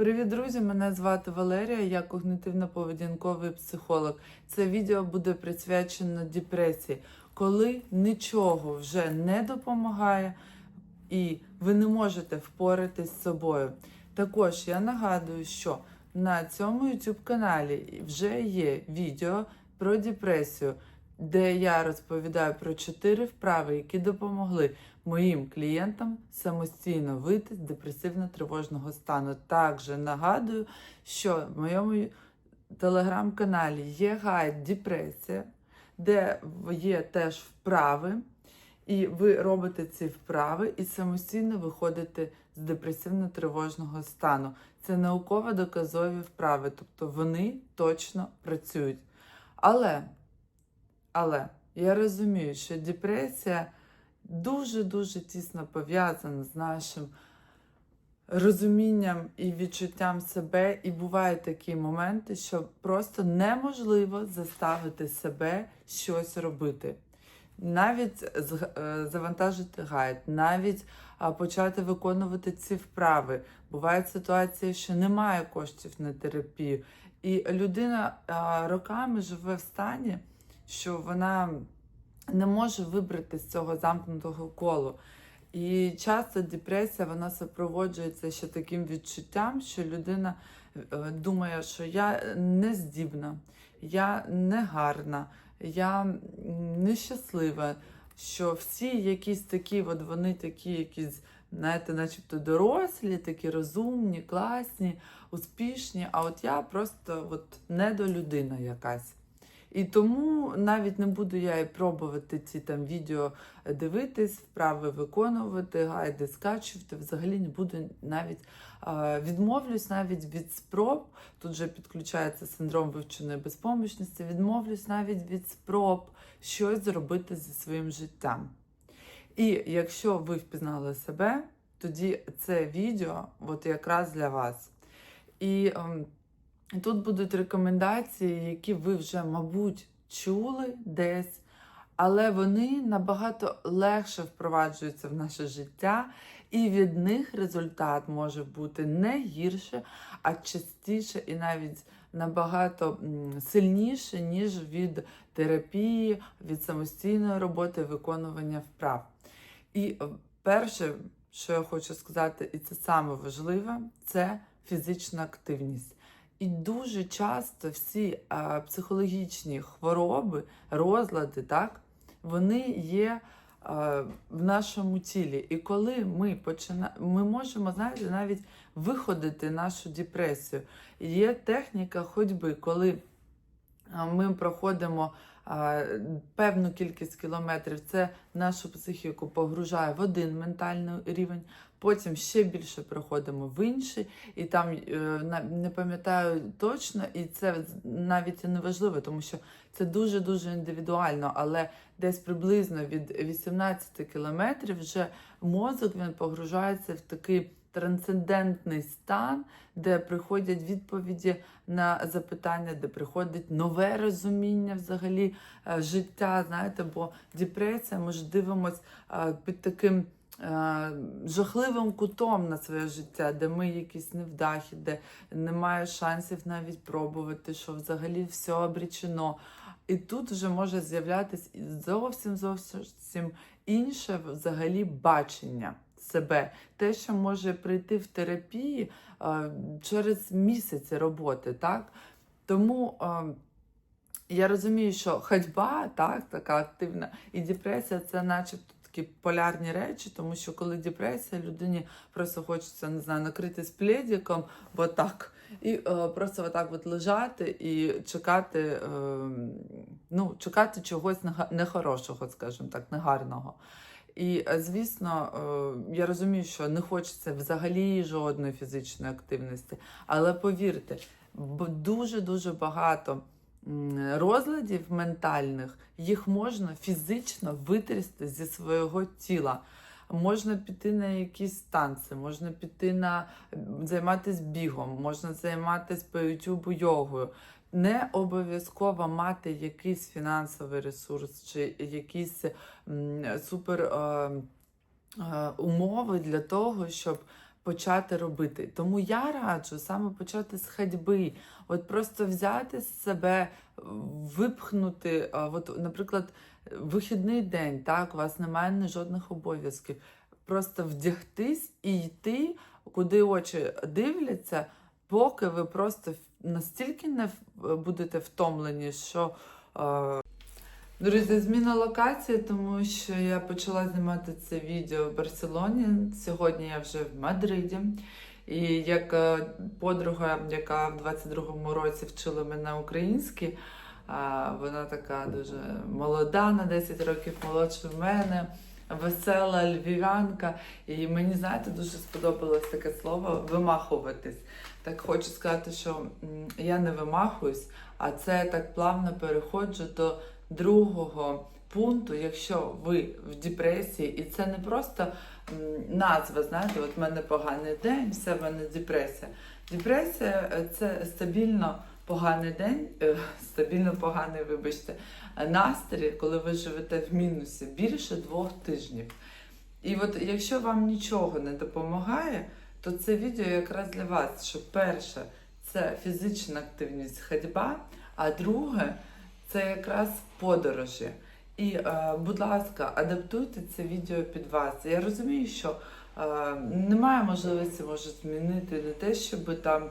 Привіт, друзі! Мене звати Валерія, я когнитивно-поведінковий психолог. Це відео буде присвячено депресії, коли нічого вже не допомагає і ви не можете впоратись з собою. Також я нагадую, що на цьому YouTube каналі вже є відео про депресію, де я розповідаю про чотири вправи, які допомогли моїм клієнтам самостійно вийти з депресивно-тривожного стану. Також нагадую, що в моєму телеграм-каналі є гайд депресія, де є теж вправи, і ви робите ці вправи і самостійно виходите з депресивно-тривожного стану. Це науково доказові вправи, тобто вони точно працюють. Але, але я розумію, що депресія дуже-дуже тісно пов'язана з нашим розумінням і відчуттям себе. І бувають такі моменти, що просто неможливо заставити себе щось робити. Навіть е, завантажити гайд, навіть почати виконувати ці вправи. Бувають ситуації, що немає коштів на терапію, і людина роками живе в стані, що вона не може вибрати з цього замкнутого колу. І часто депресія вона супроводжується ще таким відчуттям, що людина е, думає, що я не здібна, я не гарна, я нещаслива, що всі якісь такі, от вони такі якісь, знаєте, начебто дорослі, такі розумні, класні, успішні, а от я просто от недолюдина якась. І тому навіть не буду я і пробувати ці там відео дивитись, вправи виконувати, гайди скачувати. Взагалі не буду навіть відмовлюсь навіть від спроб. Тут же підключається синдром вивченої безпомічності. Відмовлюсь навіть від спроб щось зробити зі своїм життям. І якщо ви впізнали себе, тоді це відео от якраз для вас. І ем, Тут будуть рекомендації, які ви вже, мабуть, чули десь, але вони набагато легше впроваджуються в наше життя, і від них результат може бути не гірше, а частіше і навіть набагато сильніше, ніж від терапії, від самостійної роботи, виконування вправ. І е, перше, що я хочу сказати, і це саме важливе, це фізична активність. І дуже часто всі а, психологічні хвороби, розлади, так, вони є а, в нашому тілі. І коли ми почина... ми можемо знаєте, навіть виходити нашу депресію. Є техніка ходьби, коли ми проходимо а, певну кількість кілометрів, це нашу психіку погружає в один ментальний рівень. Потім ще більше проходимо в інший, і там е, не пам'ятаю точно, і це навіть не важливо, тому що це дуже дуже індивідуально. Але десь приблизно від 18 кілометрів вже мозок він погружається в такий трансцендентний стан, де приходять відповіді на запитання, де приходить нове розуміння взагалі е, життя. Знаєте, бо депресія, ми ж дивимось е, під таким жахливим кутом на своє життя, де ми якісь невдахи, де немає шансів навіть пробувати, що взагалі все обрічено. І тут вже може з'являтися зовсім зовсім інше взагалі бачення себе. Те, що може прийти в терапії е, через місяці роботи, так? Тому е, я розумію, що ходьба, так, така активна, і депресія це начебто такі полярні речі, тому що коли депресія, людині просто хочеться не знаю, накритись пледиком, бо так, і е, просто отак от лежати і чекати, е, ну, чекати чогось нехорошого, скажімо так, негарного. І, е, звісно, е, я розумію, що не хочеться взагалі жодної фізичної активності, але повірте, дуже-дуже багато м, розладів ментальних, їх можна фізично витрясти зі свого тіла. Можна піти на якісь танці, можна піти на займатися бігом, можна займатися по ютубу йогою. Не обов'язково мати якийсь фінансовий ресурс чи якісь м, супер е, е, умови для того, щоб почати робити. Тому я раджу саме почати з ходьби. От просто взяти себе, випхнути, от, наприклад, вихідний день, так, у вас немає жодних обов'язків. Просто вдягтись і йти, куди очі дивляться, поки ви просто настільки не будете втомлені, що. Е, Друзі, зміна локації, тому що я почала знімати це відео в Барселоні. Сьогодні я вже в Мадриді. І як е, подруга, яка в 22-му році вчила мене українській, а, вона така дуже молода, на 10 років молодша в мене, весела львів'янка. І мені, знаєте, дуже сподобалось таке слово вимахуватись. Так хочу сказати, що я не вимахуюсь, а це так плавно переходжу до другого пункту, якщо ви в депресії, і це не просто назва, знаєте, от в мене поганий день, все в мене депресія. Депресія е, це стабільно поганий день, е, стабільно поганий, вибачте, настрій, коли ви живете в мінусі більше двох тижнів. І от якщо вам нічого не допомагає, то це відео якраз для вас, що перше це фізична активність ходьба, а друге це якраз подорожі. І, е, будь ласка, адаптуйте це відео під вас. Я розумію, що е, немає можливості може змінити не те, щоб там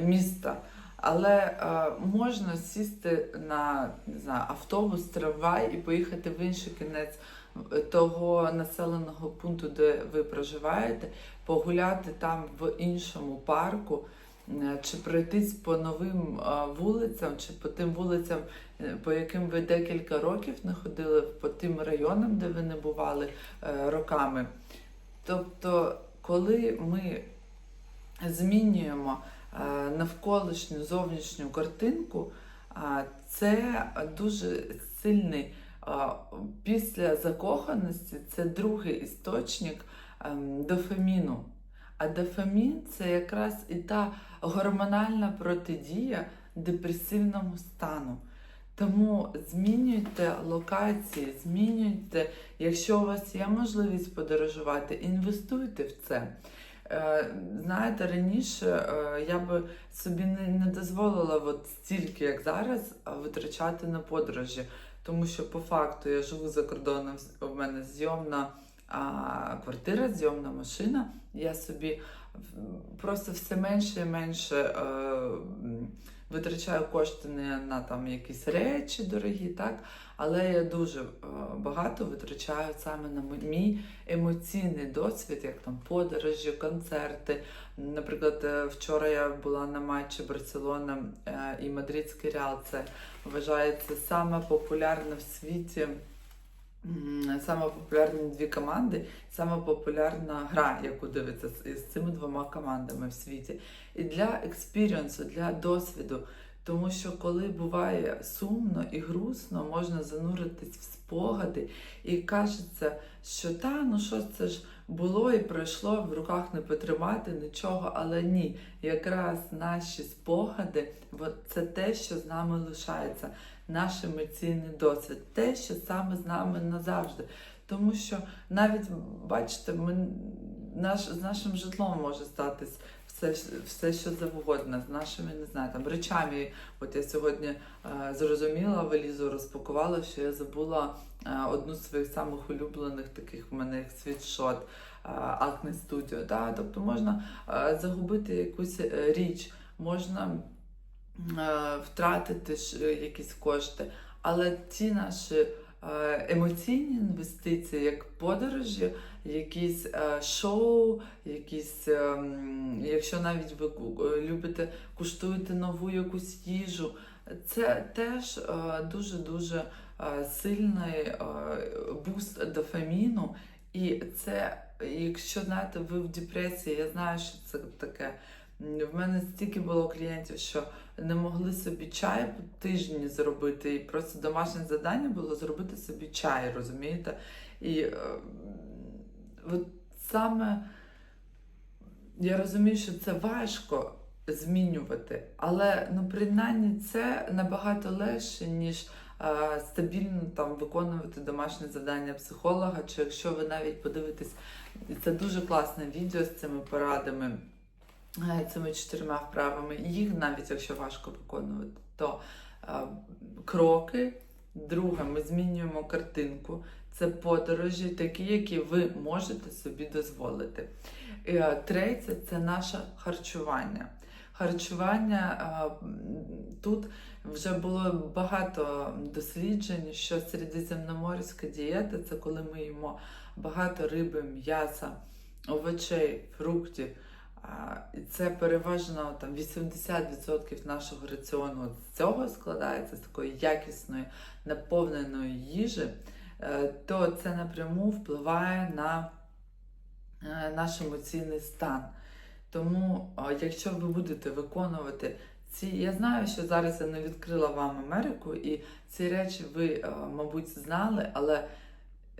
місто, але е, можна сісти на не знаю, автобус, трамвай і поїхати в інший кінець того населеного пункту, де ви проживаєте, погуляти там в іншому парку. Е, Чи пройтись по новим е, вулицям, чи по тим вулицям, е, по яким ви декілька років не ходили, по тим районам, де ви не бували роками. Тобто, коли ми змінюємо навколишню зовнішню картинку, це дуже сильний після закоханості це другий істочник ем, дофаміну. А дофамін це якраз і та гормональна протидія депресивному стану. Тому змінюйте локації, змінюйте, якщо у вас є можливість подорожувати, інвестуйте в це. Е, Знаєте, раніше е, я би собі не, дозволила от стільки, як зараз, витрачати на подорожі. Тому що по факту я живу за кордоном, в мене зйомна квартира, зйомна машина. Я собі просто все менше і менше е, витрачаю кошти не на там якісь речі дорогі, так? але я дуже е, багато витрачаю саме на мій емоційний досвід, як там подорожі, концерти. Наприклад, е, вчора я була на матчі Барселона е, і Мадридський Реал. Це вважається саме популярне в світі. Саме популярні дві команди, саме популярна гра, яку дивиться з, цими двома командами в світі. І для експіріенсу, для досвіду. Тому що коли буває сумно і грустно, можна зануритись в спогади, і кажеться, що та, ну що це ж було і пройшло, в руках не потримати нічого, але ні. Якраз наші спогади, це те, що з нами лишається, наш емоційний досвід, те, що саме з нами назавжди. Тому що навіть бачите, ми, наш, з нашим житлом може статись все, все, що завгодно, з нашими, не знаю, там речами. От я сьогодні е, зрозуміла, валізу розпакувала, що я забула одну з своїх самих улюблених таких в мене як світшот е, Acne Studio. Да? Тобто можна е, загубити якусь е, річ, можна е, втратити е, якісь кошти, але ті наші е, емоційні інвестиції, як подорожі, якісь е, шоу, якісь, е, якщо навіть ви е, любите, куштуєте нову якусь їжу, це теж е, дуже-дуже е, сильний е, буст дофаміну. І це, якщо знаєте, ви в депресії, я знаю, що це таке. В мене стільки було клієнтів, що не могли собі чай по тижні зробити, і просто домашнє завдання було зробити собі чай, розумієте? І е, от саме я розумію, що це важко змінювати, але ну принаймні це набагато легше, ніж е, стабільно там виконувати домашнє завдання психолога, чи якщо ви навіть подивитесь, це дуже класне відео з цими порадами, е, цими чотирма вправами. Їх навіть якщо важко виконувати, то е, кроки. Друге, ми змінюємо картинку. Це подорожі, такі, які ви можете собі дозволити. Е, Третє це наше харчування. Харчування тут вже було багато досліджень, що середземноморська дієта це коли ми їмо багато риби, м'яса, овочей, фруктів. І це переважно там 80% нашого раціону з цього складається з такої якісної наповненої їжі, е, то це напряму впливає на е, наш емоційний стан. Тому, якщо ви будете виконувати ці, я знаю, що зараз я не відкрила вам Америку, і ці речі ви, мабуть, знали, але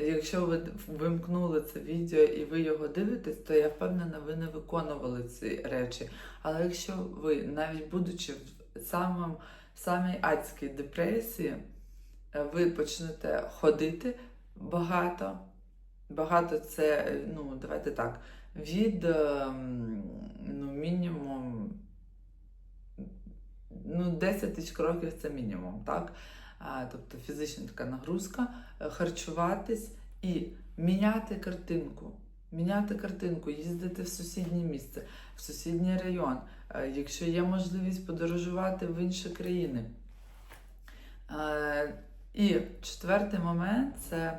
якщо ви вимкнули це відео і ви його дивитесь, то я впевнена, ви не виконували ці речі. Але якщо ви, навіть будучи в самому, самій адській депресії, е, ви почнете ходити багато. Багато це, ну, давайте так, від ем, ну, мінімум ну, 10 тисяч кроків це мінімум, так? Тобто фізична така нагрузка, е, харчуватись і міняти картинку. Міняти картинку, їздити в сусіднє місце, в сусідній район, е, якщо є можливість подорожувати в інші країни. Е, І четвертий момент це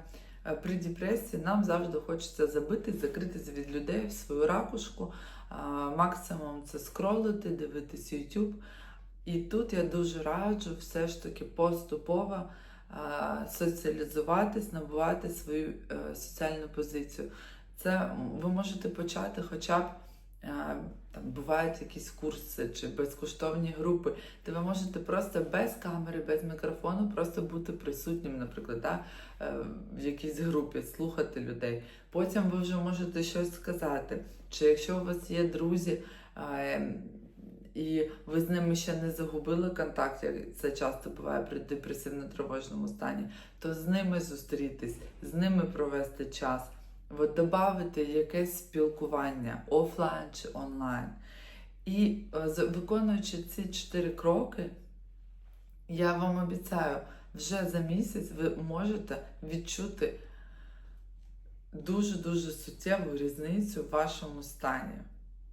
при депресії нам завжди хочеться забити, закритися від людей в свою ракушку. Е, Максимум це скролити, дивитися YouTube. І тут я дуже раджу все ж таки поступово е, соціалізуватись, набувати свою е, соціальну позицію. Це ви можете почати хоча б. Там бувають якісь курси чи безкоштовні групи, де ви можете просто без камери, без мікрофону просто бути присутнім, наприклад, да, е, в якійсь групі, слухати людей. Потім ви вже можете щось сказати. Чи якщо у вас є друзі, е, і ви з ними ще не загубили контакт, як це часто буває при депресивно-тривожному стані, то з ними зустрітись, з ними провести час, от додати якесь спілкування офлайн чи онлайн. І е, виконуючи ці чотири кроки, я вам обіцяю, вже за місяць ви можете відчути дуже-дуже суттєву різницю в вашому стані.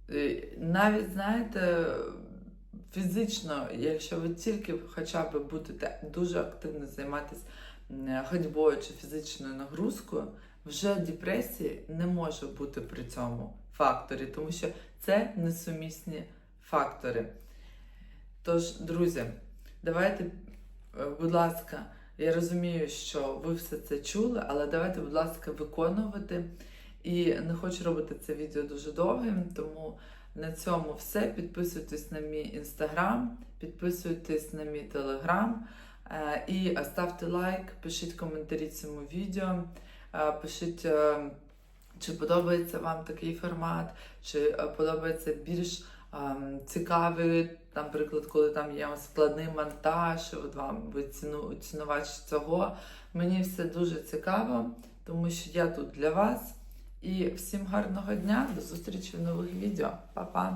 Е, Навіть, знаєте, фізично, якщо ви тільки хоча б будете дуже активно займатися ходьбою чи фізичною нагрузкою, вже депресії не може бути при цьому факторі, тому що це несумісні фактори. Тож, друзі, давайте, е, будь ласка, я розумію, що ви все це чули, але давайте, будь ласка, виконувати. І не хочу робити це відео дуже довгим, тому на цьому все. Підписуйтесь на мій інстаграм, підписуйтесь на мій телеграм е, і ставте лайк, пишіть коментарі цьому відео, е, пишіть, е, чи подобається вам такий формат, чи е, подобається більш цікавий, наприклад, коли там є складний монтаж, от вам цінувач цього. Мені все дуже цікаво, тому що я тут для вас. І всім гарного дня, до зустрічі в нових відео. Па-па!